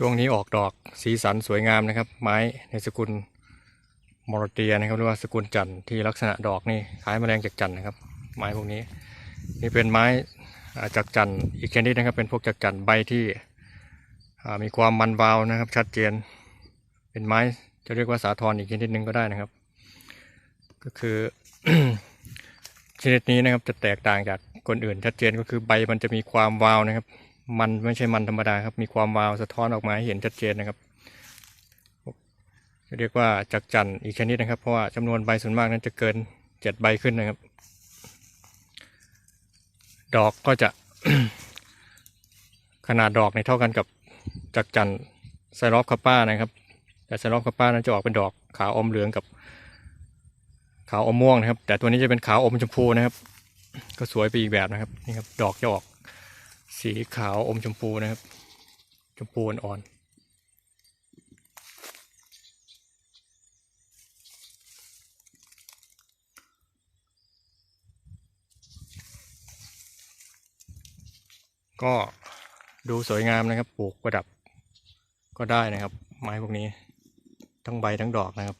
ช่วงนี้ออกดอกสีสันสวยงามนะครับ ไม้ในสกุลมอรเตียนะครับหรือว่าสกุลจันทร์ที่ลักษณะดอกนี่คล้ายแมลงจากจันทร์นะครับ ไม้พวกนี้ นี่เป็นไม้จากจันทร์อีกชนิดนะครับ เป็นพวกจากจันทร์ใบที่มีความมันวาวนะครับ ชัดเจน เป็นไม้จะเรียกว่าสาทรอีกชนิดหนึ่งก็ได้นะครับ ก็คือชนิดนี้นะครับจะแตกต่างจากคนอื่นชัดเจนก็คือใบมันจะมีความวาวนะครับ มันไม่ใช่มันธรรมดาครับ มีความวาวสะท้อนออกมาให้เห็นชัดเจนนะครับจะเรียกว่าจักจันทร์อีกชนิดนะครับ เพราะว่าจำนวนใบส่วนมากนั้นจะเกินเจ็ดใบขึ้นนะครับ ดอกก็จะขนาดดอกในเท่ากันกับจักจันทร์ไซรอฟคาป้านะครับ แต่ไซรอฟคาป้านั้นจะออกเป็นดอกขาวอมเหลืองกับขาวอมม่วงนะครับ แต่ตัวนี้จะเป็นขาวอมชมพูนะครับ ก็สวยไปอีกแบบนะครับนี่ครับ ดอกจะออก สีขาวอมชมพูนะครับ ชมพูอ่อนก็ดูสวยงามนะครับ ปลูกประดับก็ได้นะครับ ไม้พวกนี้ ทั้งใบทั้งดอกนะครับ